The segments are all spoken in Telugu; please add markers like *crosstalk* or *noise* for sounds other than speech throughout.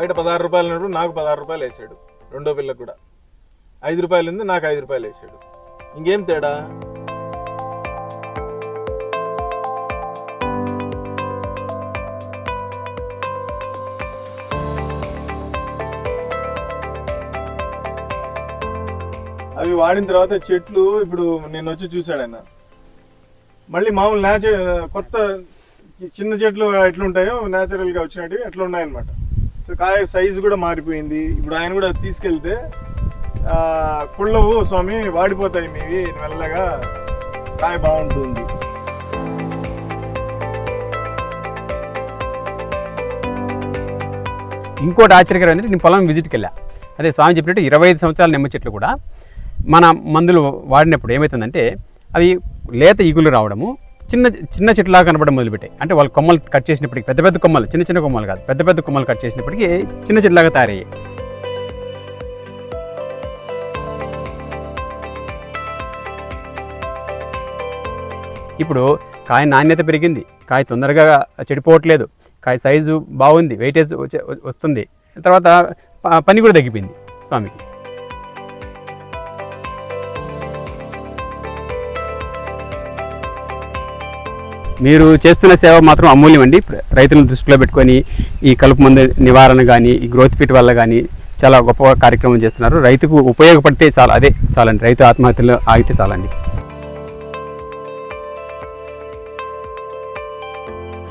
బయట పదహారు రూపాయలు ఉన్నప్పుడు నాకు పదహారు రూపాయలు వేసాడు. రెండో పిల్లకు కూడా. ఐదు రూపాయలు ఉంది నాకు ఐదు రూపాయలు వేసాడు. ఇంకేం తేడా? అవి వాడిన తర్వాత చెట్లు ఇప్పుడు నేను వచ్చి చూశాడు ఆయన. మళ్ళీ మామూలు న్యాచురల్ కొత్త చి- చిన్న చెట్లు ఎట్లుంటాయో న్యాచురల్గా వచ్చినట్టు ఎట్లా ఉన్నాయన్నమాట. కాయ సైజు కూడా మారిపోయింది. ఇప్పుడు ఆయన కూడా తీసుకెళ్తే కుళ్ళవు స్వామి వాడిపోతాయి మీవి మెల్లగా కాయ బాగుంటుంది. ఇంకోటి ఆశ్చర్యకరం ఏంటంటే నేను పొలం విజిట్కి వెళ్ళా అదే స్వామి చెప్పినట్టు ఇరవై ఐదు సంవత్సరాల నిమ్మ చెట్లు కూడా మన మందులు వాడినప్పుడు ఏమవుతుందంటే అవి లేత ఈగులు రావడము చిన్న చిన్న చెట్టులాగా కనపడడం మొదలుపెట్టాయి. అంటే వాళ్ళు కొమ్మలు కట్ చేసినప్పటికి పెద్ద పెద్ద కొమ్మలు చిన్న చిన్న కొమ్మలు కాదు పెద్ద పెద్ద కొమ్మలు కట్ చేసినప్పటికీ చిన్న చెట్టులాగా తయారయ్యాయి. ఇప్పుడు కాయ నాణ్యత పెరిగింది. కాయ తొందరగా చెడిపోవట్లేదు. కాయ సైజు బాగుంది వెయిటేజ్ వచ్చే- వస్తుంది. తర్వాత ప- పని కూడా తగ్గిపోయింది స్వామికి. మీరు చేస్తున్న సేవ మాత్రం అమూల్యం అండి. రైతులను దృష్టిలో పెట్టుకొని ఈ కలుపు మందు నివారణ కానీ ఈ గ్రోత్ ఫిట్ వల్ల కానీ చాలా గొప్ప కార్యక్రమం చేస్తున్నారు. రైతుకు ఉపయోగపడితే చాలా అదే చాలండి. రైతు ఆత్మహత్యలు ఆగితే చాలండి.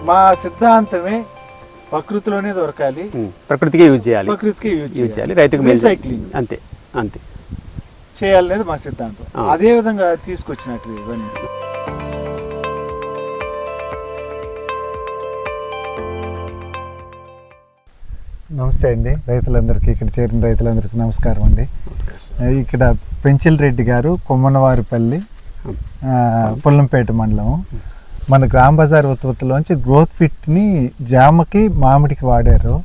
మా సిద్ధాంతమే ప్రకృతిలోనే దొరకాలి. ప్రకృతికే యూజ్ చేయాలి. ప్రకృతికి యూజ్ చేయాలి. రైతుకు. రీసైక్లింగ్. అంతే అంతే. చేయాలనేది మా సిద్ధాంతం. అదే విధంగా తీసుకొచ్చినట్టు ఇవన్నీ. నమస్తే అండి. రైతులందరికీ ఇక్కడ చేరిన రైతులందరికీ నమస్కారం అండి. ఇక్కడ పెంచిల్ రెడ్డి గారు కొమ్మనవారిపల్లి పుల్లంపేట మండలం మన గ్రామ బజార్ ఉత్పత్తిలోంచి గ్రోత్ ఫిట్ని జామకి మామిడికి వాడారు.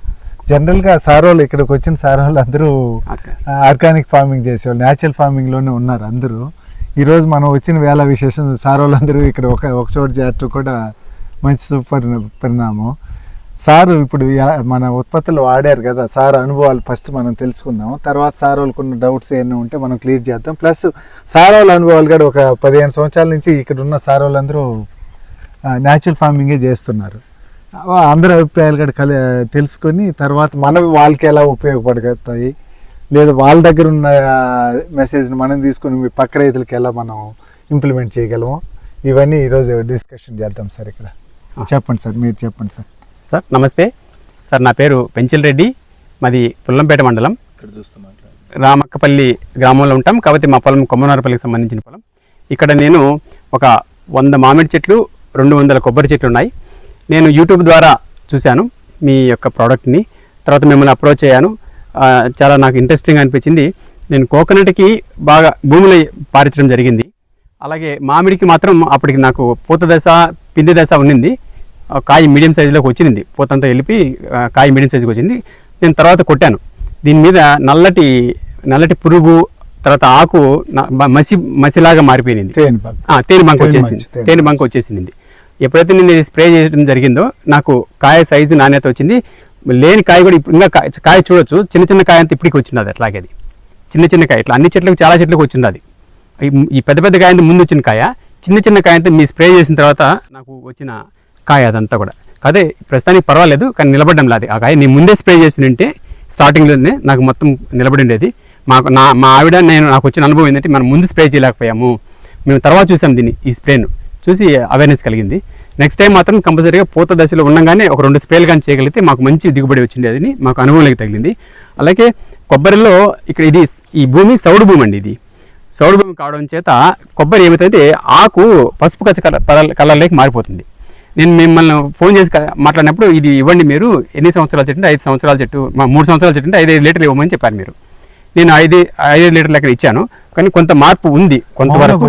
జనరల్గా సారోలు ఇక్కడికి వచ్చిన సారోలు అందరూ. ఆర్గానిక్ ఫార్మింగ్ చేసేవాళ్ళు న్యాచురల్ ఫార్మింగ్లోనే ఉన్నారు అందరూ. ఈరోజు మనం వచ్చిన వేళ విశేషం సారోలు అందరూ ఇక్కడ ఒక ఒక చోట చేరటం కూడా మంచి సూపర్ పరిణామం. సార్ ఇప్పుడు మన ఉత్పత్తులు వాడారు కదా సార్ అనుభవాలు ఫస్ట్ మనం తెలుసుకుందాం తర్వాత సార్ వాళ్ళకు ఉన్న డౌట్స్ ఏమైనా ఉంటే మనం క్లియర్ చేద్దాం. ప్లస్ సార్ వాళ్ళ అనుభవాలు కూడా ఒక పదిహేను సంవత్సరాల నుంచి ఇక్కడ ఉన్న సార్ వాళ్ళందరూ న్యాచురల్ ఫార్మింగే చేస్తున్నారు. అందరి అభిప్రాయాలు కూడా కలి తెలుసుకొని తర్వాత మనవి వాళ్ళకి ఎలా ఉపయోగపడతాయి? లేదా వాళ్ళ దగ్గర ఉన్న మెసేజ్ని మనం తీసుకొని మీ పక్క రైతులకి ఎలా మనం ఇంప్లిమెంట్ చేయగలము? ఇవన్నీ ఈరోజు డిస్కషన్ చేద్దాం సార్ ఇక్కడ. చెప్పండి సార్ మీరు చెప్పండి సార్. సార్ నమస్తే. సార్ నా పేరు పెంచిల్ రెడ్డి. మాది పుల్లంపేట మండలం. రామక్కపల్లి గ్రామంలో ఉంటాం. కాబట్టి మా పొలం కొమ్మనారపల్లికి సంబంధించిన పొలం. ఇక్కడ నేను ఒక వంద మామిడి చెట్లు రెండు వందల కొబ్బరి చెట్లు ఉన్నాయి. నేను యూట్యూబ్ ద్వారా చూశాను మీ యొక్క ప్రోడక్ట్ని. తర్వాత మిమ్మల్ని అప్రోచ్ అయ్యాను. చాలా నాకు ఇంట్రెస్టింగ్ అనిపించింది. నేను కోకోనట్కి బాగా భూమిలో పారించడం జరిగింది. అలాగే మామిడికి మాత్రం అప్పటికి నాకు పూత దశ పిండి దశ ఉండింది. ఆ కాయ మీడియం సైజులోకి వచ్చింది. పూతంతా వెళ్ళిపి ఆ, కాయ మీడియం సైజుకి వచ్చింది. నేను తర్వాత కొట్టాను. దీని మీద నల్లటి నల్లటి పురుగు తర్వాత ఆకు మసి మసిలాగా మారిపోయింది తేనె బంక. వచ్చేసింది. తేనె బంక. వచ్చేసింది. ఎప్పుడైతే నేను స్ప్రే చేయడం జరిగిందో నాకు కాయ సైజు నాణ్యత వచ్చింది. లేని కాయ కూడా ఇప్పుడు ఇంకా కాయ చూడొచ్చు. చిన్న చిన్న కాయ అంతా ఇప్పటికి వచ్చినది అట్లాగే అది. చిన్న చిన్న కాయ ఇట్లా అన్ని చెట్లకు చాలా చెట్లకు వచ్చింది అది. ఈ- ఈ పెద్ద పెద్ద కాయ అంతా ముందు వచ్చిన కాయ. చిన్న చిన్న కాయ అంతా మీ స్ప్రే చేసిన తర్వాత నాకు వచ్చిన కాయ అదంతా కూడా. అదే ప్రస్తుతానికి పర్వాలేదు కానీ నిలబడడం లేదు. ఆ కాయ నేను ముందే స్ప్రే చేసి ఉంటే స్టార్టింగ్లోనే నాకు మొత్తం నిలబడి ఉండేది మాకు నా మా ఆవిడ నేను నాకు వచ్చిన అనుభవం ఏంటంటే మనం ముందు స్ప్రే చేయలేకపోయాము. మేము తర్వాత చూసాం దీన్ని ఈ స్ప్రేను. చూసి అవేర్నెస్ కలిగింది. నెక్స్ట్ టైం మాత్రం కంపల్సరీగా పూత దశలో ఉండగానే ఒక రెండు స్ప్రేలు కానీ చేయగలిగితే మాకు మంచి దిగుబడి వచ్చింది. అది మాకు అనుభవంలోకి తగిలింది. అలాగే కొబ్బరిలో ఇక్కడ ఇది ఈ భూమి సౌడు భూమి అండి ఇది. సౌడు భూమి కావడం చేత కొబ్బరి ఏమవుతుందంటే ఆకు పసుపు కచ్చ కలర్ కలర్- కలర్లోకి మారిపోతుంది. నేను మిమ్మల్ని ఫోన్ చేసి మాట్లాడినప్పుడు ఇది ఇవ్వండి మీరు ఎన్ని సంవత్సరాల చెట్టు ఐదు సంవత్సరాల చెట్టు మా మూడు సంవత్సరాల చెట్టు అంటే ఐదు ఐదు లీటర్లు ఇవ్వమని చెప్పారు మీరు. నేను ఐదు ఐదు లీటర్లు అక్కడ ఇచ్చాను కానీ కొంత మార్పు ఉంది కొంతవరకు.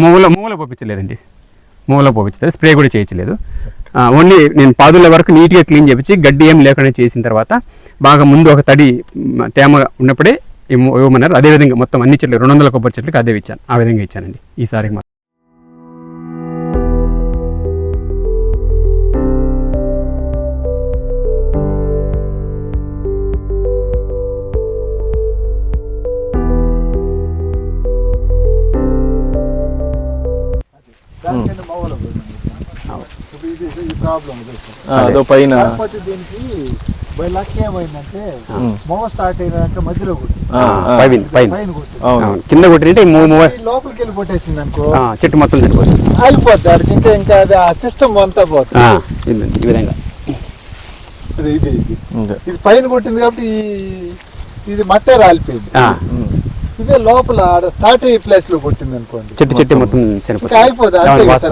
మూల మూల పోపించలేదండి మూల పోపించలేదు స్ప్రే కూడా చేయించలేదు. ఓన్లీ నేను పాదుల వరకు నీట్గా క్లీన్ చేపించి గడ్డి ఏం లేకుండా చేసిన తర్వాత బాగా ముందు ఒక తడి తేమ ఉన్నప్పుడే ఇవ్వ- ఇవ్వమన్నారు. అదేవిధంగా మొత్తం అన్ని చెట్లు రెండు వందల కొబ్బరి చెట్లకి అదే ఇచ్చాను ఆ విధంగా ఇచ్చానండి. ఈసారి అదో. పైన. కాకపోతే దీనికి బై లక్ ఏమైందంటే మొగ స్టార్ట్ అయినాక మధ్యలో. పైన పైన అవును. కింద మూవ్ మూవ్ లోపలికి వెళ్ళి కొట్టేసింది అనుకో. ఆ, చెట్టు మొత్తం చనిపోతుంది ఆగిపోద్ది ఇంకా ఇంకా అది ఆ సిస్టమ్ అంతా పోతుంది ఈ విధంగా. ఇది ఇది ఇది. ఉంది. ఇది పైన కొట్టింది కాబట్టి ఈ ఇది మట్టే రాలిపోయింది. ఇదే లోపల ఆడ స్టార్ట్ అయ్యే ప్లేస్లో కొట్టింది అనుకోండి. చెట్టు చెట్టు మొత్తం చనిపోతుంది. ఆగిపోదు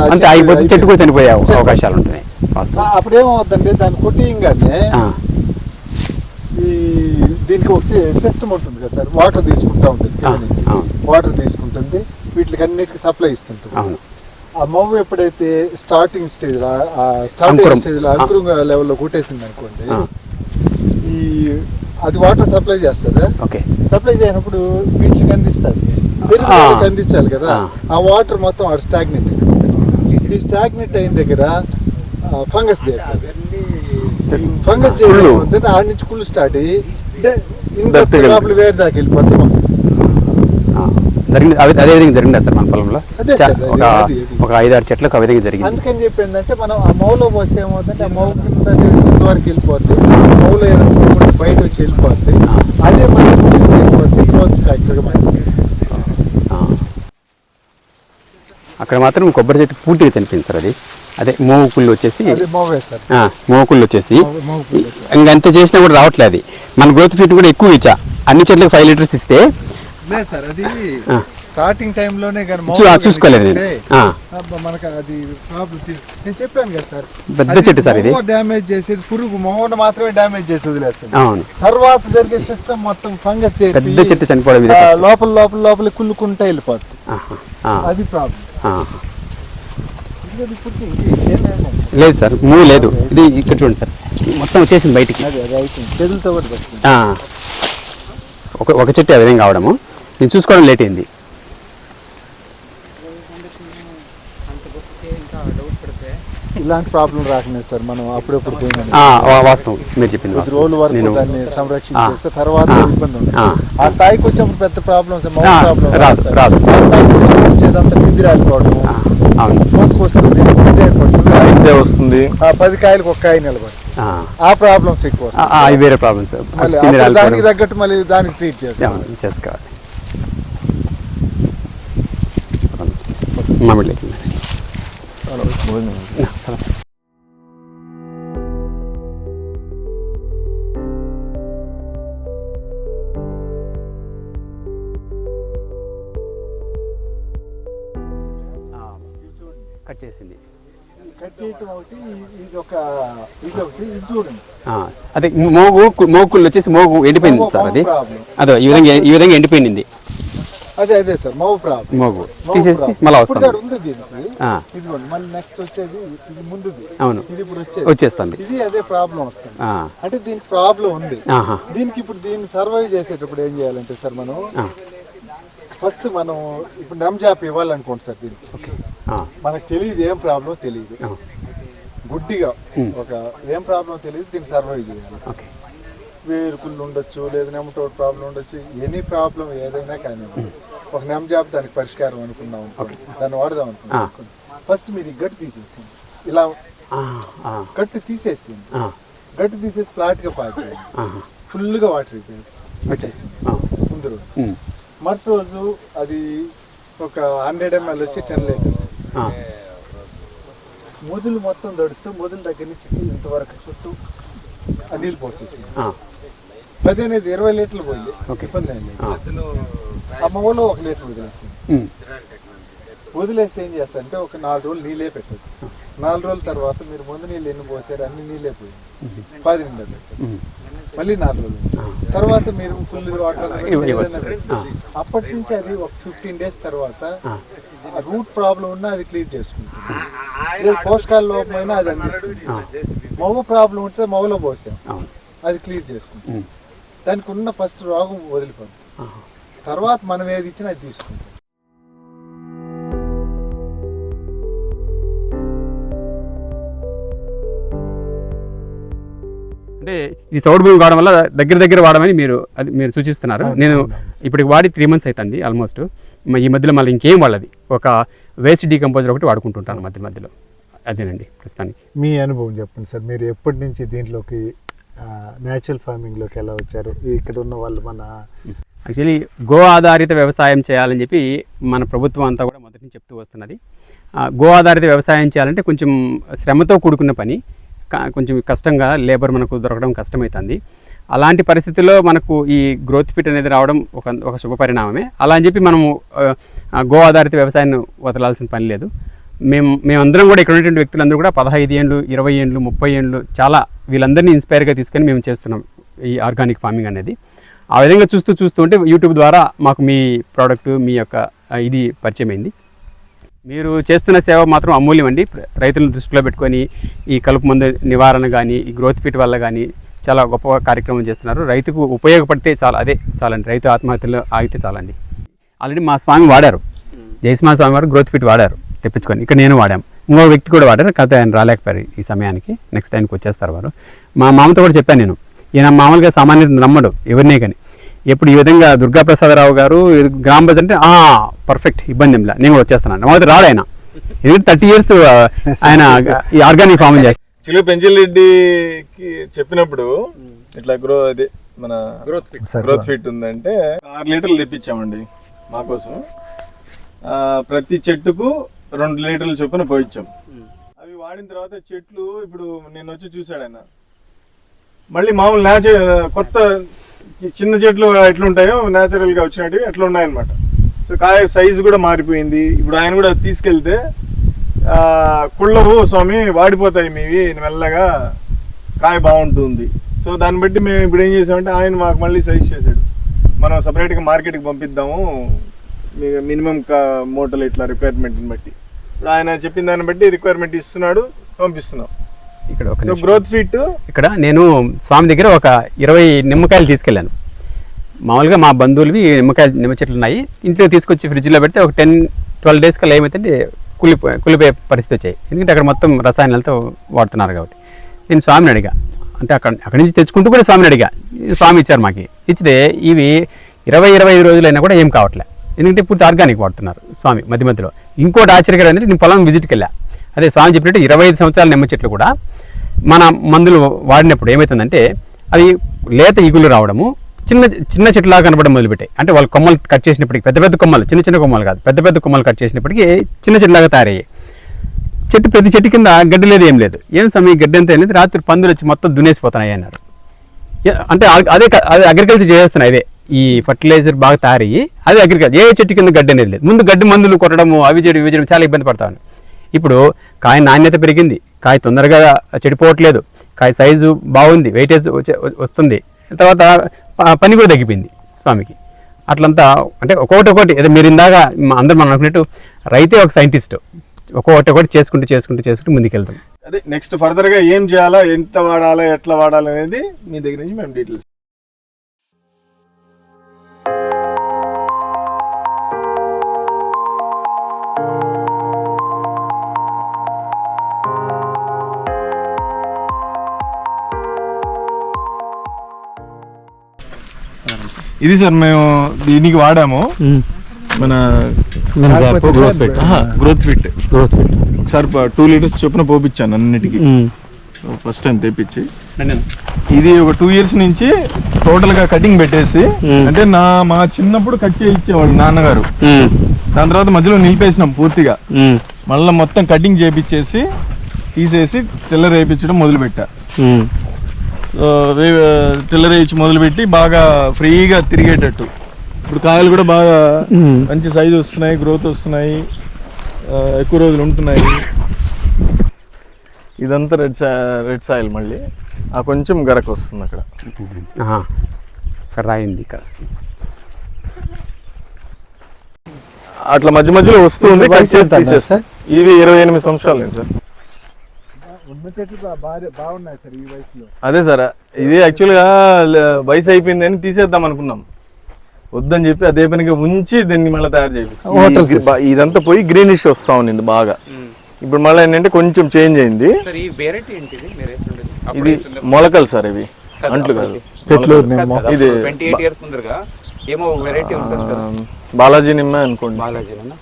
అంతే ఆగిపోతుంది చెట్టు కూడా చనిపోయే. అవకాశాలు ఉంటున్నాయి. వాస్తవం. ఆ, అప్పుడు ఏమవుతుందంటే దాన్ని కొట్టియంగానే ఈ దీనికి ఒక సిస్టమ్ ఉంటుంది కదా సార్ వాటర్ తీసుకుంటా ఉంటుంది. వాటర్ తీసుకుంటుంది వీటికి అన్నిటికీ సప్లై ఇస్తుంటుంది. అవును. ఆ మవ్వు ఎప్పుడైతే స్టార్టింగ్ స్టేజ్ స్టార్టింగ్. స్టేజ్లో అంకురం లెవెల్లో కొట్టేసింది అనుకోండి. ఈ అది వాటర్ సప్లై చేస్తుందా? ఓకే. సప్లై చేయనప్పుడు వీటికి అందిస్తుంది పెరుగుదలకి అందించాలి కదా. ఆ. వాటర్ మొత్తం ఆడ స్టాగ్నెట్ ఈ స్టాగ్నెట్ అయిన దగ్గర ఫంగస్ ఫంగస్. చేయడం ఆడ నుంచి కుళ్ళు స్టార్ట్ అయ్యి అంటే లోపల వేరే దాకా వెళ్ళిపోతే జరిగింది. అదే అదే విధంగా జరిగిందా సార్ మన పొలంలో? ఒక. ఒక ఐదారు చెట్లకు ఆ విధంగా జరిగింది. అందుకని చెప్పి ఏంటంటే మనం ఆ మౌలో పోస్తే ఏమవుతుందంటే ఆ మౌ కింద వరకు వెళ్ళిపోద్ది. మౌలో ఏదైనా బయట వచ్చి వెళ్ళిపోద్ది. అదే వెళ్ళిపోద్ది. గ్రోత్ ఆ. అక్కడ మాత్రం కొబ్బరి చెట్టు పూర్తిగా చనిపోయింది సార్ అది. అదే మోకుళ్ళు వచ్చేసి మోకుళ్ళు వచ్చేసి. ఇంకంత చేసినా కూడా రావట్లేదు అది. మన గ్రోత్ ఫీట్ కూడా ఎక్కువ ఇచ్చా. అన్ని చెట్లకు ఫైవ్ లీటర్స్ ఇస్తే. స్టార్టింగ్ టైంలోనే చూసుకోలేదు నేను. ఆ, మనకు అది ప్రాబ్లం నేను చెప్పాను కదా సార్ పెద్ద చెట్టు సార్ ఇది. డ్యామేజ్ చేసేది పురుగు మౌన మాత్రమే డ్యామేజ్ చేసి వదిలేస్తుంది అవును. తర్వాత జరిగే సిస్టమ్ మొత్తం ఫంగస్ పెద్ద చెట్టు చనిపోవడం. లోపల లోపల లోపల కుళ్ళుకుంటా వెళ్ళిపోతుంది అది ప్రాబ్లం ఆ. ఇది పుట్టి ఇది ఏం లేదు. సార్ మూవ్ లేదు ఇది ఇక్కడ చూడండి సార్ మొత్తం వచ్చేసింది బయటికి. ఒక ఒక చెట్టు ఆ విధంగా అవడము నేను చూసుకోవడం లేట్ అయింది ఇలాంటి ప్రాబ్లం రాకనే సార్ మనం అప్పుడప్పుడు వాస్తవం మీరు చెప్పింది. రోజుల వరకు నేను దాన్ని సంరక్షణ ఆ. చేస్తే తర్వాత ఆ. ఇబ్బంది ఉంది ఆ. స్థాయికి వచ్చినప్పుడు పెద్ద ప్రాబ్లమ్స్ ప్రాబ్లం రాదు, రాదు. ఆ స్థాయికి వచ్చేదంతా పిండి రాలిపోవడం అవును కోతుకు వస్తుంది ఇదే వస్తుంది. ఆ పది కాయలకు ఒక కాయ నిలబడి. ఆ, ఆ ప్రాబ్లమ్స్ ఎక్కువ అవి వేరే ప్రాబ్లమ్స్. దానికి తగ్గట్టు మళ్ళీ దానికి ట్రీట్ చేస్తాం. చేసుకోవాలి. మామిడిలోకి కట్ చేసింది అదే మోగు మోకుళ్ళు వచ్చేసి మోగు ఎండిపోయింది మోగు- సార్ అది. మోగు. అదో ఈ విధంగా ఈ విధంగా ఎండిపోయింది. అదే అదే సార్ మౌ ప్రాబ్లం మోగు. తీసేస్తే మళ్ళీ వస్తాం ఉంది దీనికి. ఆ, ఇదిగోండి మళ్ళీ నెక్స్ట్ వచ్చేది ఇది ముందుది. అవును. ఇది ఇప్పుడు వచ్చేది. వచ్చేస్తుంది. ఇది అదే ప్రాబ్లం వస్తుంది. అంటే దీనికి ప్రాబ్లం ఉంది. దీనికి ఇప్పుడు దీన్ని సర్వైవ్ చేసేటప్పుడు ఏం చేయాలంటే సార్ మనం ఫస్ట్ మనం ఇప్పుడు నమ్జాప్ ఇవ్వాలనుకోండి సార్ దీనికి. మనకు తెలియదు ఏం ప్రాబ్లం తెలియదు. గుడ్డిగా ఒక ఏం ప్రాబ్లం తెలియదు దీన్ని సర్వైవ్ చేయాలి. వేరుకుళ్ళు ఉండొచ్చు లేదా నెమటోడ్ ప్రాబ్లం ఉండొచ్చు ఎనీ ప్రాబ్లం ఏదైనా కానీ. ఒక నెమ్జాబ్ దానికి పరిష్కారం అనుకున్నాం. దాన్ని వాడదాం అనుకున్నాం. ఫస్ట్ మీరు గట్టి తీసేసింది ఇలా గట్టి తీసేసింది గట్టి తీసేసి ఫ్లాట్గా పాక్ ఆహా. ఫుల్గా వాటర్ అయిపోయింది. వచ్చేసి. ఆ, ముందు రోజు. మరుసటి రోజు అది ఒక హండ్రెడ్ ఎంఎల్ వచ్చి టెన్ లీటర్స్. మొదలు మొత్తం తడుస్తూ మొదలు దగ్గర నుంచి ఇంతవరకు చుట్టూ ఆ నీళ్ళు పోసేసి. పది అనేది ఇరవై లీటర్లు పోయింది. ఇబ్బంది ఆ. మొగలో ఒక లీటర్ వదిలేసింది వదిలేసి ఏం చేస్తారంటే ఒక నాలుగు రోజులు నీళ్ళే పెట్టదు నాలుగు రోజుల తర్వాత మీరు ముందు నీళ్ళు ఎన్ని పోసారు అన్ని నీళ్ళే పోయింది పది ఉమ్, మళ్ళీ నాలుగు రోజులు తర్వాత మీరు ఫుల్ వాటర్. అప్పటి నుంచి అది ఒక ఫిఫ్టీన్ డేస్ తర్వాత ఆ, రూట్ ప్రాబ్లం ఉన్నా అది క్లియర్ చేసుకుంటుంది. పోషకాల లోపమైనా అది అందిస్తుంది. మగ ప్రాబ్లం ఉంటే మగలో పోసాం. అది క్లియర్ చేసుకుంటుంది. దానికి ఉన్న ఫస్ట్ రోగం వదిలిపోతుంది. తర్వాత మనం ఏది ఇచ్చినా అది తీసుకుంటాం అంటే ఇది సౌడ్ భూమి వాడడం వల్ల దగ్గర దగ్గర వాడమని మీరు అది మీరు సూచిస్తున్నారు. నేను ఇప్పటికి వాడి త్రీ మంత్స్ అవుతుంది ఆల్మోస్ట్ ఈ మధ్యలో మళ్ళీ ఇంకేం వాళ్ళది? ఒక వేస్ట్ డీకంపోజర్ ఒకటి వాడుకుంటుంటాను మధ్య మధ్యలో. అదేనండి ప్రస్తుతానికి. మీ అనుభవం చెప్పండి సార్. మీరు ఎప్పటి నుంచి దీంట్లోకి న్యాచురల్ ఫార్మింగ్లోకి ఎలా వచ్చారు? ఇక్కడ ఉన్న వాళ్ళు మన యాక్చువల్లీ గో ఆధారిత వ్యవసాయం చేయాలని చెప్పి మన ప్రభుత్వం అంతా కూడా మొదటి నుంచి చెప్తూ వస్తున్నది. గో ఆధారిత వ్యవసాయం చేయాలంటే కొంచెం శ్రమతో కూడుకున్న పని. కొంచెం కష్టంగా లేబర్ మనకు దొరకడం కష్టమవుతుంది అలాంటి పరిస్థితుల్లో మనకు ఈ గ్రోత్ ఫిట్ అనేది రావడం ఒక ఒక శుభ పరిణామమే. అలా అని చెప్పి మనము గో ఆధారిత వ్యవసాయాన్ని వదలాల్సిన పని లేదు. మేము మేమందరం కూడా ఇక్కడ ఉన్నటువంటి వ్యక్తులందరూ కూడా పదహైదు ఏండ్లు ఇరవై ఏండ్లు ముప్పై ఏండ్లు చాలా వీళ్ళందరినీ ఇన్స్పైర్గా తీసుకొని మేము చేస్తున్నాం ఈ ఆర్గానిక్ ఫార్మింగ్ అనేది. ఆ విధంగా చూస్తూ చూస్తూ ఉంటే యూట్యూబ్ ద్వారా మాకు మీ ప్రోడక్ట్ మీ యొక్క ఇది పరిచయం అయింది మీరు చేస్తున్న సేవ మాత్రం అమూల్యం అండి. రైతులను దృష్టిలో పెట్టుకొని ఈ కలుపు మందు నివారణ కానీ ఈ గ్రోత్ ఫిట్ వల్ల కానీ చాలా గొప్ప కార్యక్రమం చేస్తున్నారు. రైతుకు ఉపయోగపడితే చాలా అదే చాలండి. రైతు ఆత్మహత్యలు ఆగితే చాలండి. ఆల్రెడీ మా స్వామి వాడారు. జయసింహ స్వామి వారు గ్రోత్ ఫిట్ వాడారు తెప్పించుకొని. ఇక్కడ నేను వాడాం. ఇంకో వ్యక్తి కూడా వాడారు. కాకపోతే ఆయన రాలేకపోయారు ఈ సమయానికి. నెక్స్ట్ టైంకి వచ్చేస్తారు వారు. మా మామతో కూడా చెప్పాను నేను. ఈయన మామూలుగా సామాన్యుడు నమ్మడు ఎవరినే కానీ. ఎప్పుడు ఈ విధంగా దుర్గాప్రసాదరావు గారు గ్రామ పంచాయతీ అంటే "ఆ, పర్ఫెక్ట్ ఇబ్బంది ఏం లే. నేను కూడా వచ్చేస్తున్నాను మామూలు రాడు ఆయన. *laughs* ఎందుకంటే థర్టీ ఇయర్స్ ఆయన *laughs* ఈ ఆర్గానిక్ ఫార్మింగ్ చేస్తారు చిలుగు పెంచిరెడ్డికి చెప్పినప్పుడు ఇట్లా గ్రో అదే మన గ్రోత్ ఫిట్ గ్రోత్ ఫిట్ ఉందంటే ఆరు లీటర్లు తెప్పించామండి మా కోసం. ఆ, ప్రతి చెట్టుకు రెండు లీటర్ల చొప్పున పోయించాం. అవి వాడిన తర్వాత చెట్లు ఇప్పుడు నేను వచ్చి చూశాడు ఆయన. మళ్ళీ మామూలు న్యాచురల్ కొత్త చి- చిన్న చెట్లు ఎట్లుంటాయో న్యాచురల్గా వచ్చినట్టు ఎట్లా ఉన్నాయన్నమాట సో కాయ సైజు కూడా మారిపోయింది. ఇప్పుడు ఆయన కూడా తీసుకెళ్తే కుళ్ళవు స్వామి వాడిపోతాయి మీవి మెల్లగా కాయ బాగుంటుంది. సో దాన్ని బట్టి మేము ఇప్పుడు ఏం చేసామంటే ఆయన మాకు మళ్ళీ సజెస్ట్ చేశాడు. మనం సపరేట్గా మార్కెట్కి పంపిద్దాము మినిమం మూటలు ఇట్లా రిక్వైర్మెంట్ని బట్టి. ఇప్పుడు ఆయన చెప్పిన దాన్ని బట్టి రిక్వైర్మెంట్ ఇస్తున్నాడు పంపిస్తున్నాం. ఇక్కడ ఒక. గ్రోత్ ఫిట్ ఇక్కడ నేను స్వామి దగ్గర ఒక ఇరవై నిమ్మకాయలు తీసుకెళ్ళాను. మామూలుగా మా బంధువులవి నిమ్మకాయలు నిమ్మ చెట్లు ఉన్నాయి ఇంట్లో తీసుకొచ్చి ఫ్రిడ్జ్లో పెడితే ఒక టెన్ ట్వెల్వ్ డేస్ కల్లా ఏమైతే కులిపో కులిపోయే పరిస్థితి వచ్చాయి. ఎందుకంటే అక్కడ మొత్తం రసాయనాలతో వాడుతున్నారు కాబట్టి. నేను స్వామిని అడిగా. అంటే అక్కడ అక్కడి నుంచి తెచ్చుకుంటూ కూడా స్వామిని అడిగా. స్వామి ఇచ్చారు మాకు. ఇచ్చితే ఇవి ఇరవై ఇరవై ఐదు రోజులైనా కూడా ఏం కావట్లే. ఎందుకంటే పూర్తి ఆర్గానిక్ వాడుతున్నారు స్వామి మధ్య మధ్యలో. ఇంకోటి ఆశ్చర్యకరం ఏంటంటే నేను పొలం విజిట్కి వెళ్ళా అదే స్వామి చెప్పినట్టు ఇరవై ఐదు సంవత్సరాల నిమ్మ చెట్లు కూడా మన మందులు వాడినప్పుడు ఏమవుతుందంటే అవి లేత ఇగులు రావడము చిన్న చిన్న చెట్టులాగా కనపడడం మొదలుపెట్టాయి. అంటే వాళ్ళు కొమ్మలు కట్ చేసినప్పటికి పెద్ద పెద్ద కొమ్మలు చిన్న చిన్న కొమ్మలు కాదు పెద్ద పెద్ద కొమ్మలు కట్ చేసినప్పటికీ చిన్న చెట్టులాగా తయారయ్యాయి. చెట్టు ప్రతి చెట్టు కింద గడ్డి లేదు ఏం లేదు. ఏం సమయం గడ్డి అంతా అనేది రాత్రి పందులు వచ్చి మొత్తం దున్నేసిపోతున్నాయి అన్నారు. అంటే అదే అదే అగ్రికల్చర్ చేస్తున్నాయి అదే. ఈ ఫర్టిలైజర్ బాగా తయారయ్యి అదే అగ్రికల్చర్ ఏ చెట్టు కింద గడ్డి అనేది లేదు. ముందు గడ్డి మందులు కొట్టడము అవి చేయడం ఇవి చేయడం చాలా ఇబ్బంది పడతాను ఇప్పుడు కాయ నాణ్యత పెరిగింది. కాయ తొందరగా చెడిపోవట్లేదు. కాయ సైజు బాగుంది వెయిటేజ్ వస్తుంది. తర్వాత పని కూడా తగ్గిపోయింది స్వామికి. అట్లంతా అంటే ఒక్కొక్కటి ఒకటి అదే మీరు ఇందాక అందరూ మనం అనుకున్నట్టు రైతే ఒక సైంటిస్ట్ ఒక్కొక్కటి ఒకటి చేసుకుంటూ చేసుకుంటూ చేసుకుంటూ ముందుకెళ్తాం. అదే నెక్స్ట్ ఫర్దర్గా ఏం చేయాలా ఎంత వాడాలా ఎట్లా వాడాలి అనేది మీ దగ్గర నుంచి మేము డీటెయిల్స్ ఇది సార్ మేము దీనికి వాడాము. మన గ్రోత్ ఫిట్. గ్రోత్ ఫిట్ ఒకసారి టూ లీటర్స్ చొప్పున పోపించాను అన్నిటికీ. ఫస్ట్ టైం తెప్పించి. ఇది ఒక టూ ఇయర్స్ నుంచి టోటల్గా కటింగ్ పెట్టేసి. అంటే నా మా చిన్నప్పుడు కట్ చేయించేవాళ్ళు నాన్నగారు. దాని తర్వాత మధ్యలో నిలిపేసినాం పూర్తిగా. మళ్ళీ మొత్తం కటింగ్ చేపించేసి తీసేసి టిల్లర్ వేయించడం మొదలు పెట్టా టిల్లర్ వేయించి మొదలుపెట్టి బాగా ఫ్రీగా తిరిగేటట్టు. ఇప్పుడు కాయలు కూడా బాగా మంచి సైజు వస్తున్నాయి గ్రోత్ వస్తున్నాయి ఎక్కువ రోజులు ఉంటున్నాయి. ఇదంతా రెడ్ సా రెడ్ సాయిల్ మళ్ళీ. ఆ కొంచెం గరకు వస్తుంది అక్కడ. రాయింది ఇక్కడ. అట్లా మధ్య మధ్యలో వస్తుంది ఇది ఇరవై ఎనిమిది సంవత్సరాలు సార్ ఉన్న చెట్లు బాగా బాగున్నాయి సార్ ఈ వయసులో అదే సార్ ఇది యాక్చువల్గా వయసు అయిపోయింది అని తీసేద్దాం అనుకున్నాం. వద్దని చెప్పి అదే పనిగా ఉంచి దీన్ని మళ్ళీ తయారు చేయాలి ఇదంతా పోయి గ్రీనిష్ వస్తా ఉంది బాగా. ఇప్పుడు మళ్ళీ ఏంటంటే కొంచెం చేంజ్ అయింది. ఈ వెరైటీ ఏంటిది? మీరు ఇది మొలకలు సార్ ఇవి. అంట్లు కాదు. ఇది బాలాజీ నిమ్మ అనుకోండి. బాలాజీలోనా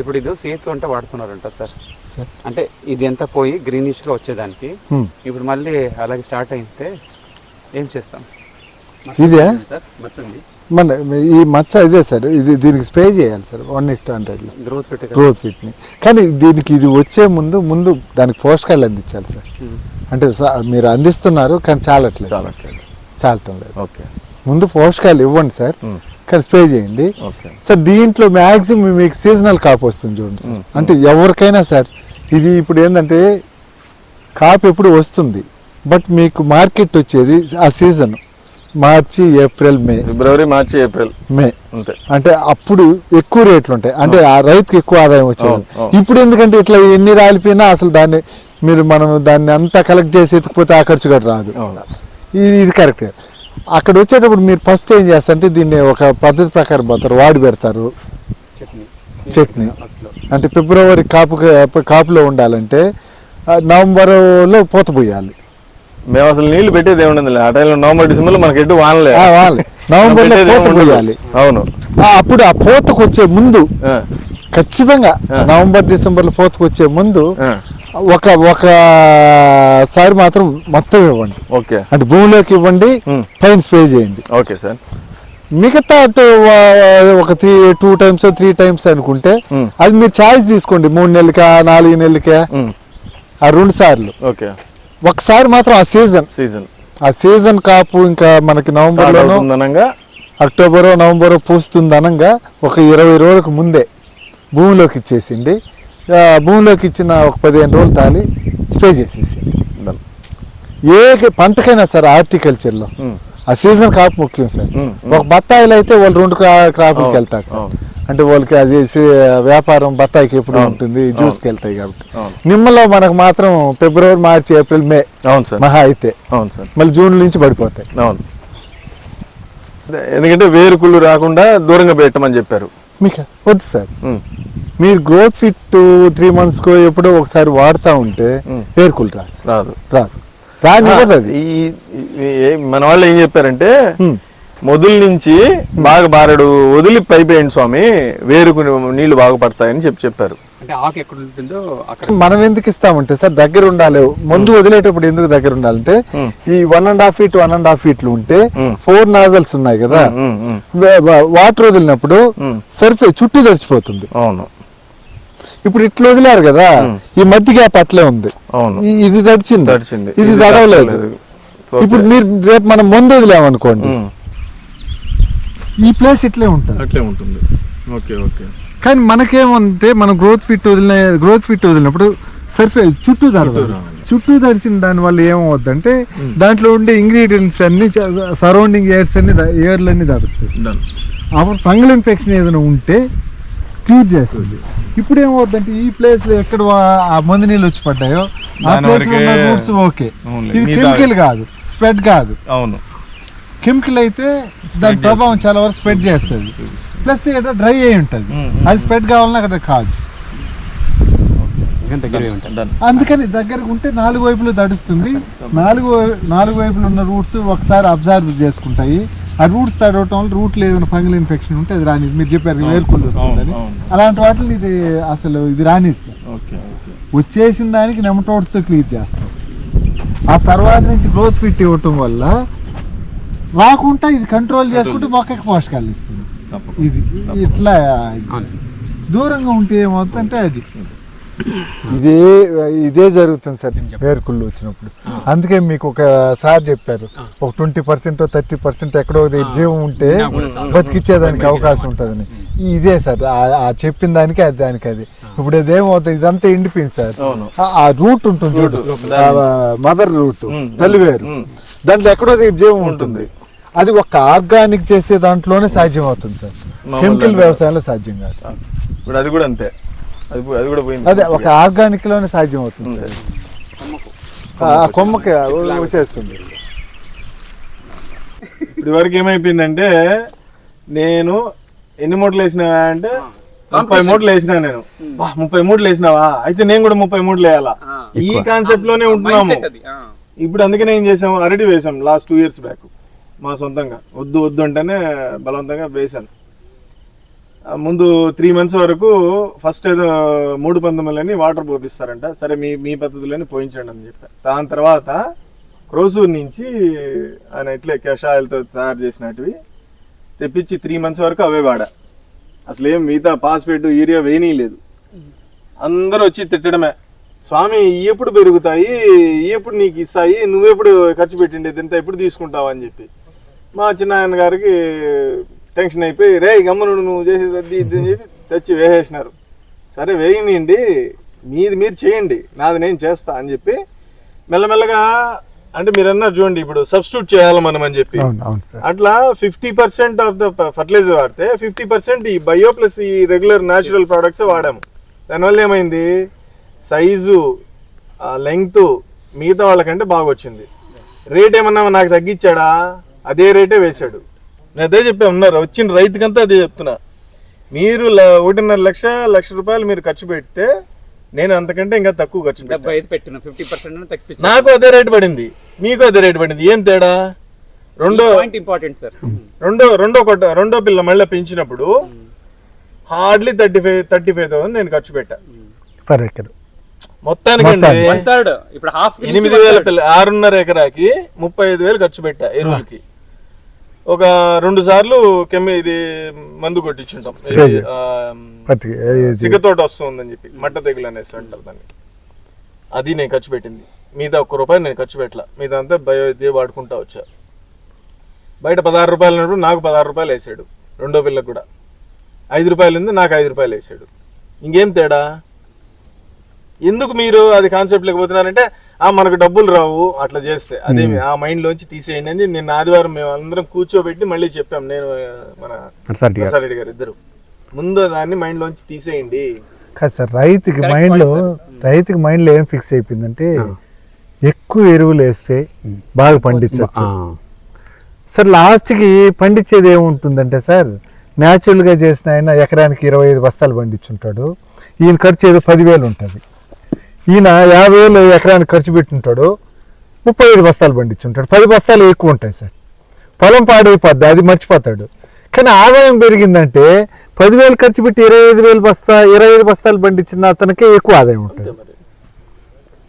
ఇప్పుడు ఇది సీతు అంటే వాడుతున్నారంట సార్. సార్ అంటే ఇది ఎంత పోయి గ్రీనిష్గా వచ్చేదానికి. ఇప్పుడు మళ్ళీ అలాగే స్టార్ట్ అయితే ఏం చేస్తాం? ఇదే? సార్ మచ్చండి మన ఈ మచ్చ ఇదే సార్ ఇది దీనికి స్ప్రే చేయాలి సార్ వన్ ఇస్ట్ హండ్రెడ్లో గ్రోత్ పెట్టి గ్రోత్ ఫిట్ని కానీ దీనికి ఇది వచ్చే ముందు ముందు దానికి పోషకాలు అందించాలి సార్. అంటే మీరు అందిస్తున్నారు కానీ చాలట్లేదు. చాలట్లేదు. చాలటం లేదు. ఓకే. ముందు పోషకాలు ఇవ్వండి సార్. కానీ స్ప్రే చేయండి. ఓకే. సార్ దీంట్లో మ్యాక్సిమం మీకు సీజనల్ కాపు వస్తుంది చూడండి సార్. అంటే ఎవరికైనా సార్ ఇది ఇప్పుడు ఏంటంటే కాపు ఎప్పుడు వస్తుంది బట్ మీకు మార్కెట్ వచ్చేది ఆ season March April May. February March April. May. అంతే. అంటే అప్పుడు ఎక్కువ రేట్లు ఉంటాయి. అంటే ఆ రైతుకి ఎక్కువ ఆదాయం వచ్చేది. ఇప్పుడు ఎందుకంటే ఇట్లా ఎన్ని రాలిపోయినా అసలు దాన్ని మీరు మనం దాన్ని అంతా కలెక్ట్ చేసి ఎత్తుకుపోతే ఆ ఖర్చు కూడా రాదు. ఇది ఇది కరెక్ట్ అక్కడ వచ్చేటప్పుడు మీరు ఫస్ట్ ఏం చేస్తారంటే దీన్ని ఒక పద్ధతి ప్రకారం పోతారు వాడి పెడతారు. చట్నీ. చట్నీ. అంటే ఫిబ్రవరి కాపు కాపులో ఉండాలంటే నవంబర్లో పూత పోయాలి. మేము అసలు నీళ్ళు పెట్టేది ఏముండదు ఆ టైంలో నవంబర్ డిసెంబర్లో మనకి ఎటు వానలే. వాళ్ళు *laughs* నవంబర్లో పూత. పోయాలి. అవును. అప్పుడు ఆ పూతకు వచ్చే ముందు ఖచ్చితంగా. నవంబర్ డిసెంబర్లో పూతకు వచ్చే ముందు ఒక ఒక సారి మాత్రం మొత్తం ఇవ్వండి. ఓకే. అంటే భూమిలోకి ఇవ్వండి పైన స్ప్రే చేయండి. Okay sir. మిగతా ఒక three two times three times అనుకుంటే అది మీరు ఛాయిస్ తీసుకోండి మూడు నెలలకా నాలుగు నెలలకా ఆ రెండు సార్లు. ఓకే. ఒకసారి మాత్రం ఆ సీజన్. సీజన్. ఆ సీజన్ కాపు ఇంకా మనకి నవంబర్లోనో అవుతుందనంగా? అక్టోబరో నవంబరో పూస్తుంది అనగా ఒక ఇరవై రోజులకు ముందే భూమిలోకి ఇచ్చేసిండి ఆ భూమిలోకి ఇచ్చిన ఒక పదిహేను రోజులు తాలి స్ప్రే చేసేసింది. ఏ పంటకైనా సరే హార్టికల్చర్లో ఆ సీజన్ కాపు ముఖ్యం సార్. ఒక బత్తాయిలు అయితే వాళ్ళు రెండు క్రా- క్రాపులకి అవును, వెళ్తారు సార్. అంటే వాళ్ళకి అది వ్యాపారం బత్తాయికి ఎప్పుడు ఉంటుంది జ్యూస్కి వెళ్తాయి కాబట్టి. నిమ్మలో మనకు మాత్రం ఫిబ్రవరి మార్చి ఏప్రిల్ మే అవును సార్. మహా అయితే అవును సార్. మళ్ళీ జూన్ నుంచి పడిపోతాయి. అవును. ఎందుకంటే వేరుకుళ్ళు రాకుండా దూరంగా పెట్టమని చెప్పారు. మీకు? వద్దు సార్. మీరు గ్రోత్ ఫిట్ త్రీ మంత్స్కో ఎప్పుడో ఒకసారి వాడుతూ ఉంటే. ఏర్కులు రాదు రాదు. రాదు. రానివ్వదు అది ఈ- మన వాళ్ళు ఏం చెప్పారంటే. మొదలు నుంచి బాగా బారడు వదిలి పైపోయండి స్వామి వేరుకు నీళ్ళు బాగా పడతాయని చెప్పి చెప్పారు. అంటే ఆకు ఎక్కడ ఉంటుందో అక్కడ. మనం ఎందుకు ఇస్తామంటే సార్ దగ్గర ఉండాలి. ముందు వదిలేటప్పుడు ఎందుకు దగ్గర ఉండాలంటే. ఈ one and half feet one and half ఫీట్లు ఉంటే. ఫోర్ నాజల్స్ ఉన్నాయి కదా. వాటర్ వదిలినప్పుడు. సర్ఫే చుట్టూ తడిచిపోతుంది. అవును. ఇప్పుడు ఇట్లా వదిలేరు కదా ఈ మధ్య గ్యాప్ అట్లే ఉంది. ఇది తడిచింది. తడిచింది. ఇది తడవలేదు. ఇప్పుడు మీరు రేపు మనం ముందు వదిలేమనుకోండి. ఈ ప్లేస్ ఇట్లే ఉంటుంది. అట్లే ఉంటుంది. Okay okay. కానీ మనకేమంటే మనం గ్రోత్ ఫిట్ వదిలిన గ్రోత్ ఫిట్ వదిలినప్పుడు సర్ఫే చుట్టూ తడవాలి. చుట్టూ తడిసిన దాని వల్ల ఏమవుద్దంటే దాంట్లో ఉండే ఇంగ్రీడియంట్స్ అన్ని సరౌండింగ్ ఎయిర్స్ అన్ని ఎయిర్లు అన్ని తడుస్తాయి. డన్ అప్పుడు ఫంగల్ ఇన్ఫెక్షన్ ఏదైనా ఉంటే క్యూర్ చేస్తుంది. ఇప్పుడు ఏమవుతుందంటే ఈ ప్లేస్లో ఎక్కడ ఆ మందు నీళ్ళు వచ్చి పడ్డాయో ఆ ప్లేస్లో ఉన్న వరకే రూట్స్ ఓకే. ఇది కెమికల్ కాదు స్ప్రెడ్ కాదు. అవును. కెమికల్ అయితే దాని ప్రభావం చాలా వరకు స్ప్రెడ్ చేస్తుంది. ప్లస్ ఇక్కడ డ్రై అయి ఉంటుంది. అది స్ప్రెడ్ కావాలన్నా అక్కడ కాదు. అందుకని దగ్గరకు ఉంటే నాలుగు వైపులు తడుస్తుంది. నాలుగు నాలుగు వైపులు ఉన్న రూట్స్ ఒకసారి అబ్జర్వ్ చేసుకుంటాయి. ఆ రూట్స్ తడవటం వల్ల రూట్లో ఏదైనా ఫంగల్ ఇన్ఫెక్షన్ ఉంటే అది రాని మీరు చెప్పారు వేరుకుళ్ళు వస్తుందని. అలాంటి వాటిని ఇది అసలు ఇది ఓకే వచ్చేసిన దానికి నెమటోడ్స్తో క్లియర్ చేస్తాం. ఆ తర్వాత నుంచి గ్రోత్ ఫిట్ ఇవ్వటం వల్ల రాకుండా ఇది కంట్రోల్ చేసుకుంటే మొక్కకి పోషకాలు ఇస్తుంది. ఇది ఇట్లా. దూరంగా ఉంటే ఏమవుతుందంటే అది ఇదే ఇదే జరుగుతుంది సార్ వేరుకుళ్ళు వచ్చినప్పుడు. అందుకే మీకు ఒకసారి చెప్పారు ఒక ట్వంటీ పర్సెంట్ థర్టీ పర్సెంట్ ఎక్కడో ఒక జీవం ఉంటే బతికిచ్చేదానికి అవకాశం ఉంటుందని. ఇదే సార్ ఆ- చెప్పిన దానికి అది దానికి అది. ఇప్పుడు ఇదేమవుతుంది ఇదంతా ఎండిపోయింది సార్. ఆ- రూట్ ఉంటుంది చూడు మదర్ రూట్. తల్లివేరు. దాంట్లో ఎక్కడో జీవం ఉంటుంది. అది ఒక ఆర్గానిక్ చేసే దాంట్లోనే సాధ్యం అవుతుంది సార్. కెమికల్ వ్యవసాయంలో సాధ్యం కాదు. ఇప్పుడు అది కూడా అంతే. అది అది కూడా పోయింది. అదే ఒక ఆర్గానిక్లోనే సాధ్యం అవుతుంది సార్ కొమ్మకి. వచ్చేస్తుంది. ఇప్పుడు వరకు ఏమైపోయిందంటే నేను ఎన్ని మూటలు వేసినావా అంటే ముప్పై మూటలు వేసినా నేను. వా, ముప్పై మూటలు వేసినావా? అయితే నేను కూడా ముప్పై మూటలు వేయాలా? ఈ కాన్సెప్ట్లోనే ఉంటున్నాము. ఇప్పుడు అందుకనే ఏం చేసాము అరటి వేసాం లాస్ట్ టూ ఇయర్స్ బ్యాక్ మా సొంతంగా. వద్దు వద్దు అంటేనే బలవంతంగా వేసాను ముందు త్రీ మంత్స్ వరకు ఫస్ట్ ఏదో మూడు పంతొమ్మిదిలని వాటర్ పోపిస్తారంట. సరే మీ మీ పద్ధతిలోనే పోయించండి అని చెప్పారు. దాని తర్వాత క్రోసూర్ నుంచి ఆయన ఇట్లే కషాయాలతో తయారు చేసినటివి తెప్పించి త్రీ మంత్స్ వరకు అవే వాడా. అసలు ఏం మిగతా పాస్పేట్ యూరియా వేయనీ లేదు. అందరూ వచ్చి తిట్టడమే. స్వామి ఎప్పుడు పెరుగుతాయి? ఇవి ఎప్పుడు నీకు ఇస్తాయి? నువ్వెప్పుడు ఖర్చు పెట్టిండేది? ఎంత ఎప్పుడు తీసుకుంటావు? అని చెప్పి. మా చిన్న ఆయన గారికి టెన్షన్ అయిపోయి రే గమ్మును నువ్వు చేసేది అది ఇది అని చెప్పి తెచ్చి వేసేసినారు. సరే వేయనియండి మీది మీరు చేయండి నాది నేను చేస్తా అని చెప్పి మెల్లమెల్లగా అంటే మీరు అన్నారు చూడండి ఇప్పుడు సబ్స్టిట్యూట్ చేయాలి మనం అని చెప్పి. అట్లా fifty percent of the fertilizer వాడితే ఫిఫ్టీ పర్సెంట్ ఈ బయో ప్లస్ ఈ రెగ్యులర్ న్యాచురల్ ప్రోడక్ట్స్ వాడాము. దానివల్ల ఏమైంది? సైజు లెంగ్త్ మిగతా వాళ్ళకంటే బాగా వచ్చింది రేట్ ఏమన్నా నాకు తగ్గించాడా? అదే రేటే వేశాడు. నేను అదే చెప్పా ఉన్నారు. వచ్చిన రైతుకంతా అదే చెప్తున్నా. మీరు ఒకటిన్నర లక్ష లక్ష రూపాయలు మీరు ఖర్చు పెడితే నేను అంతకంటే ఇంకా తక్కువ ఖర్చు పెట్టా. డెబ్బై ఐదు పెట్టిన ఫిఫ్టీ పర్సెంట్ నాకు అదే రేట్ పడింది. మీకు అదే రేట్ పడింది. ఏం తేడా? రెండో ఇంపార్టెంట్ సార్ రెండో రెండో కొట్ట రెండో పిల్ల మళ్ళీ పెంచినప్పుడు hardly thirty five thirty five thousand నేను ఖర్చు పెట్టా. Per acre. మొత్తానికి ఇప్పుడు హాఫ్ ఎనిమిది వేల పిల్ల ఆరున్నర ఎకరాకి ముప్పై ఐదు వేలు ఖర్చు పెట్టా ఎరువులకి ఒక రెండు సార్లు కెమ్మి ఇది మందు కొట్టించుంటాం. సిగతోట వస్తుందని చెప్పి మట్ట తెగులు అనేసి అంటారు దాన్ని. అది నేను ఖర్చు పెట్టింది. మిగతా ఒక్క రూపాయి నేను ఖర్చు పెట్టలా. మిగతా అంతా బయో ఇదే వాడుకుంటా వచ్చా. బయట పదహారు రూపాయలు ఉన్నప్పుడు నాకు పదహారు రూపాయలు వేసాడు. రెండో పిల్లకు కూడా. ఐదు రూపాయలు ఉంది నాకు ఐదు రూపాయలు వేసాడు. ఇంకేం తేడా? ఎందుకు మీరు అది కాన్సెప్ట్ లేకపోతున్నారంటే మనకు డబ్బులు రావు. అట్లా చేస్తే. అదే ఆ మైండ్ లోంచి తీసేయండి అని నిన్న ఆదివారం మేము అందరం కూర్చోబెట్టి మళ్ళీ చెప్పాం. నేను మన నరసారెడ్డి గారు. ఇద్దరు. ముందు దాన్ని మైండ్ లోంచి తీసేయండి. కాదు సార్ రైతుకి మైండ్లో రైతుకి మైండ్లో ఏం ఫిక్స్ అయిపోయిందంటే ఎక్కువ ఎరువులు వేస్తే బాగా పండించవచ్చు సార్ లాస్ట్కి పండించేది ఏముంటుందంటే సార్ న్యాచురల్గా చేసిన ఆయన ఎకరానికి ఇరవై ఐదు బస్తాలు పండించుంటాడు. ఈయన ఖర్చు ఏదో పదివేలు ఉంటుంది. ఈయన యాభై వేలు ఎకరానికి ఖర్చు పెట్టుంటాడు ముప్పై ఐదు బస్తాలు పండించుంటాడు పది బస్తాలు ఎక్కువ ఉంటాయి సార్. పొలం పాడైపోద్ది అది మర్చిపోతాడు. కానీ ఆదాయం పెరిగిందంటే పదివేలు ఖర్చు పెట్టి ఇరవై ఐదు వేలు బస్తా ఇరవై ఐదు బస్తాలు పండించిన అతనికే ఎక్కువ ఆదాయం ఉంటుంది.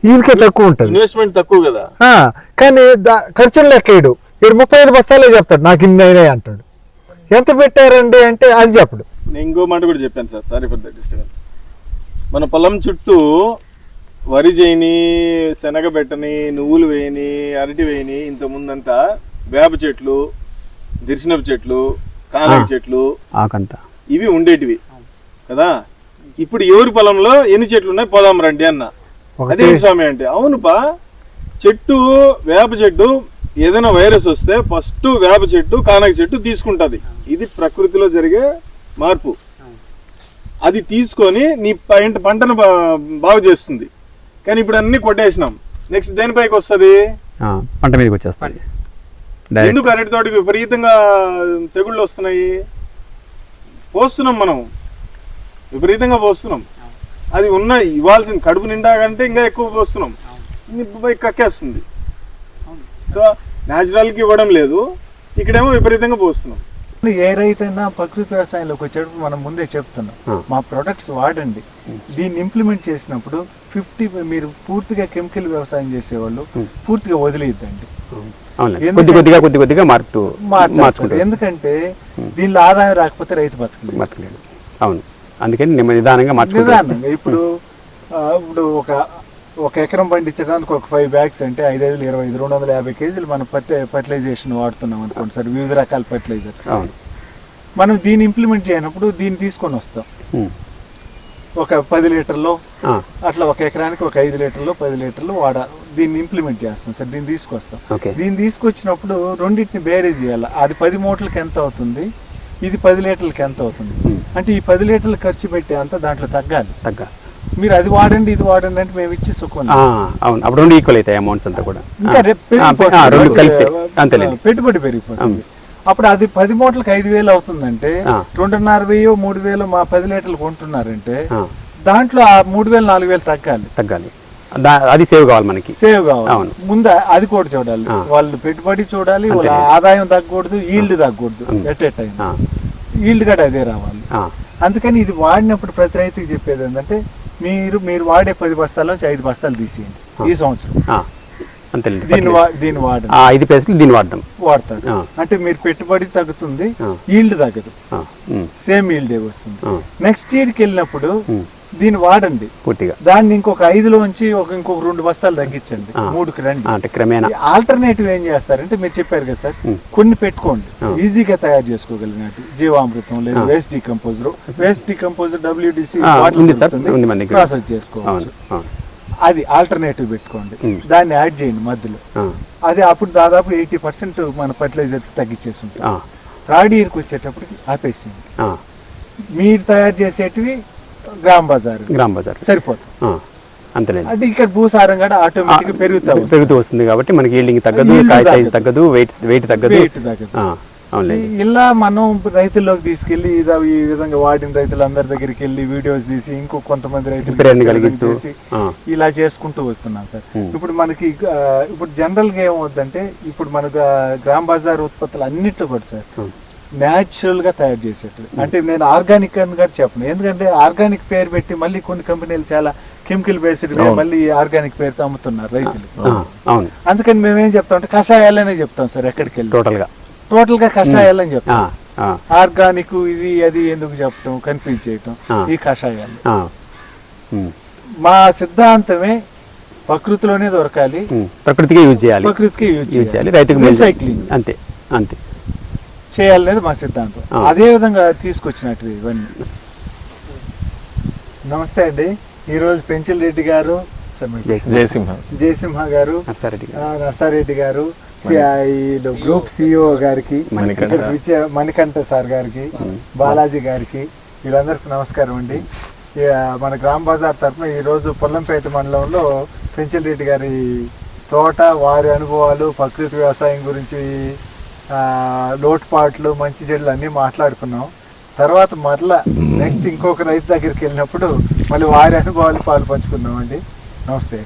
ఈయనకే తక్కువ ఉంటుంది. ఇన్వెస్ట్మెంట్ తక్కువ కదా. కానీ ఖర్చులు లెక్కేయడు. ఇక్కడ ముప్పై ఐదు బస్తాలే చెప్తాడు నాకు ఇన్ని అయినాయి అంటాడు. ఎంత పెట్టారండి అంటే అది చెప్పడు. నేను ఇంకో మాట కూడా చెప్పాను sir sorry for the disturbance. మన పొలం చుట్టూ వరి చేయని శనగ పెట్టని నువ్వులు వేయని అరటి వేయని ఇంత ముందంతా వేప చెట్లు దిర్శనపు చెట్లు కానక. చెట్లు ఇవి ఉండేటివి. కదా? ఇప్పుడు ఎవరి పొలంలో ఎన్ని చెట్లు ఉన్నాయి? పోదాం రండి అన్న. అదే స్వామి అంటే అవునుపా చెట్టు వేప చెట్టు ఏదైనా వైరస్ వస్తే ఫస్ట్ వేప చెట్టు కానక చెట్టు తీసుకుంటది. ఇది ప్రకృతిలో జరిగే మార్పు. అది తీసుకొని నీ పంట పంటను బా- బాగు చేస్తుంది. కానీ ఇప్పుడు అన్ని కొట్టేసినాం. నెక్స్ట్ దేనిపైకి వస్తుంది? ఆ, పంట మీదకి వచ్చేస్తాయి డైరెక్ట్ ఎందుకు అరటి తోటకి విపరీతంగా తెగుళ్ళు వస్తున్నాయి? పోస్తున్నాం మనం. విపరీతంగా పోస్తున్నాం. అది ఉన్న ఇవ్వాల్సిన కడుపు నిండా కంటే ఇంకా ఎక్కువ పోస్తున్నాం. కక్కేస్తుంది. సో న్యాచురల్కి ఇవ్వడం లేదు. ఇక్కడేమో విపరీతంగా పోస్తున్నాం. ఏ రైతైనా ప్రకృతి వ్యవసాయంలోకి వచ్చేటప్పుడు మనం ముందే చెప్తున్నాం. మా ప్రొడక్ట్స్ వాడండి. దీన్ని ఇంప్లిమెంట్ చేసినప్పుడు ఫిఫ్టీ మీరు పూర్తిగా కెమికల్ వ్యవసాయం చేసేవాళ్ళు పూర్తిగా వదిలేద్దండి కొద్ది కొద్దిగా కొద్ది కొద్దిగా మారుతూ మార్చాలి మార్చుకుంటూ సార్. ఎందుకంటే దీనిలో ఆదాయం రాకపోతే రైతు బతకలేదు. బతకలేడు అవును. అందుకని నిదానంగా మార్చుకుంటూ వస్తే- నిదానంగా ఇప్పుడు ఇప్పుడు ఒక ఒక ఎకరం పండించడానికి ఒక ఫైవ్ బ్యాగ్స్ అంటే ఐదు ఐదు ఇరవై ఐదు రెండు వందల యాభై కేజీలు మనం ఫర్టి ఫర్టిలైజేషన్ వాడుతున్నాం అనుకోండి సార్ వివిధ రకాల ఫర్టిలైజర్స్ అవును. మనం దీన్ని ఇంప్లిమెంట్ చేయనప్పుడు దీన్ని తీసుకొని వస్తాం. ఒక పది లీటర్లో అట్లా ఒక ఎకరానికి ఒక ఐదు లీటర్లు పది లీటర్లు వాడ దీన్ని ఇంప్లిమెంట్ చేస్తాం సార్ దీన్ని తీసుకొస్తాం. దీన్ని తీసుకొచ్చినప్పుడు రెండింటిని బేరీ చేయాలి. అది పది మూటలకి ఎంత అవుతుంది? ఇది పది లీటర్లకి ఎంత అవుతుంది. అంటే ఈ పది లీటర్లు ఖర్చు పెట్టే అంత దాంట్లో తగ్గాలి. తగ్గ మీరు అది వాడండి ఇది వాడండి అంటే మేము ఇచ్చి సుఖం అవును. అప్పుడు రెండు ఈక్వల్ అవుతాయి అమౌంట్స్ అంతా కూడా. ఇంకా రేపు పెట్టుబడి పెరిగిపోతుంది. అప్పుడు అది పది మూటలకు ఐదు వేలు అవుతుందంటే. రెండున్నర వెయ్యి మూడు వేలు మా పది లీటర్లు కొంటున్నారంటే దాంట్లో ఆ మూడు వేలు నాలుగు వేలు తగ్గాలి. తగ్గాలి. అది సేవ్ కావాలి మనకి. సేవ్ కావాలి. ముందు అది కూడా చూడాలి. వాళ్ళు పెట్టుబడి చూడాలి వాళ్ళ. ఆదాయం తగ్గకూడదు ఈల్డ్ తగ్గకూడదు ఎట్ ఏ టైం. ఈల్డ్ కూడా అదే రావాలి. అందుకని ఇది వాడినప్పుడు ప్రతి రైతుకి చెప్పేది ఏంటంటే మీరు మీరు వాడే పది బస్తాల నుంచి ఐదు బస్తాలు తీసేయండి ఈ సంవత్సరం. దీన్ని వాడండి. ఆ, ఐదు పేస్టులు దీన్ని వాడదాం వాడతారు. అంటే మీరు పెట్టుబడి తగ్గుతుంది. ఈల్డ్ తగ్గదు. సేమ్ ఈల్డే వస్తుంది. నెక్స్ట్ ఇయర్కి వెళ్ళినప్పుడు దీన్ని వాడండి. పూర్తిగా. దాన్ని ఇంకొక ఐదులో ఉంచి ఒక ఇంకొక రెండు బస్తాలు తగ్గించండి. మూడుకి రండి. అంటే క్రమేణా. ఆల్టర్నేటివ్ ఏం చేస్తారంటే మీరు చెప్పారు కదా సార్. కొన్ని పెట్టుకోండి. ఈజీగా తయారు చేసుకోగలిగినట్టు. జీవామృతం లేదా. Waste decomposer waste decomposer WDC. Process చేసుకోవచ్చు. అది ఆల్టర్నేటివ్ పెట్టుకోండి. దాన్ని యాడ్ చేయండి మధ్యలో. అది అప్పుడు దాదాపు ఎయిటీ పర్సెంట్ మన ఫర్టిలైజర్స్ తగ్గించేసి ఉంటుంది. ఆ, థర్డ్ ఇయర్కి వచ్చేటప్పటికి ఆపేసింది మీరు తయారు చేసేటివి గ్రామ్ బజార్. గ్రామ్ బజార్. సరిపోతుంది. అంతేలేండి. అంటే ఇక్కడ భూసారం కూడా ఆటోమేటిక్ పెరుగుతా. పెరుగుతూ వస్తుంది. కాబట్టి మనకి ఈల్డింగ్ తగ్గదు కాయ సైజ్ తగ్గదు. వెయిట్ వెయిట్ తగ్గదు. Weight తగ్గదు. ఇలా మనం రైతుల్లోకి తీసుకెళ్ళి ఇదా ఈ విధంగా వాడిన రైతులందరి దగ్గరికి వెళ్ళి వీడియోస్ తీసి ఇంకో కొంతమంది రైతులు ఇలా చేసుకుంటూ వస్తున్నాం సార్. ఇప్పుడు మనకి ఇప్పుడు జనరల్గా ఏమవుద్దంటే ఇప్పుడు మనకు గ్రామ్ బజార్ ఉత్పత్తులు అన్నిట్లో కూడా సార్. న్యాచురల్గా తయారు చేసేట్టు. అంటే నేను ఆర్గానిక్ అని కూడా చెప్పను. ఎందుకంటే ఆర్గానిక్ పేరు పెట్టి మళ్ళీ కొన్ని కంపెనీలు చాలా కెమికల్ బేస్డ్ మళ్ళీ ఆర్గానిక్ పేరుతో అమ్ముతున్నారు రైతులు. అందుకని మేమేం చెప్తాం అంటే కషాయాలనే చెప్తాం సార్ ఎక్కడికి వెళ్ళి టోటల్గా. టోటల్గా కషాయాలని చెప్తాం ఆ, ఆర్గానిక్ ఇది అది ఎందుకు చెప్పటం కన్ఫ్యూజ్ చేయటం. ఈ కషాయాలు. మా సిద్ధాంతమే ప్రకృతిలోనే దొరకాలి. ఉమ్, ప్రకృతిగా యూజ్ చేయాలి. ప్రకృతికి యూజ్ చేయాలి. రైతుకు. రీసైక్లింగ్. అంతే అంతే. చేయాలనేది మా సిద్ధాంతం. అదే విధంగా తీసుకొచ్చినట్టు ఇవన్నీ. నమస్తే అండి. ఈరోజు పెంచిల్ రెడ్డి గారు. జయసింహ. జయసింహ గారు నర్సారెడ్డి గారు. ఆ, నర్సారెడ్డి గారు సి- ఆ, ఈ గ్రూప్ సిఇఓ గారికి మణికంఠ. సార్ గారికి బాలాజీ గారికి వీళ్ళందరికీ నమస్కారం అండి. మన గ్రామ బజార్ తరఫున ఈరోజు పొల్లంపేట మండలంలో పెంచిల్ రెడ్డి గారి తోట వారి అనుభవాలు ప్రకృతి వ్యవసాయం గురించి లోటుపాట్లు మంచి చెడులు అన్నీ మాట్లాడుకున్నాం. తర్వాత మరలా నెక్స్ట్ ఇంకొక రైతు దగ్గరికి వెళ్ళినప్పుడు మళ్ళీ వారి అనుభవాలు పాలు పంచుకుందామండి నమస్తే.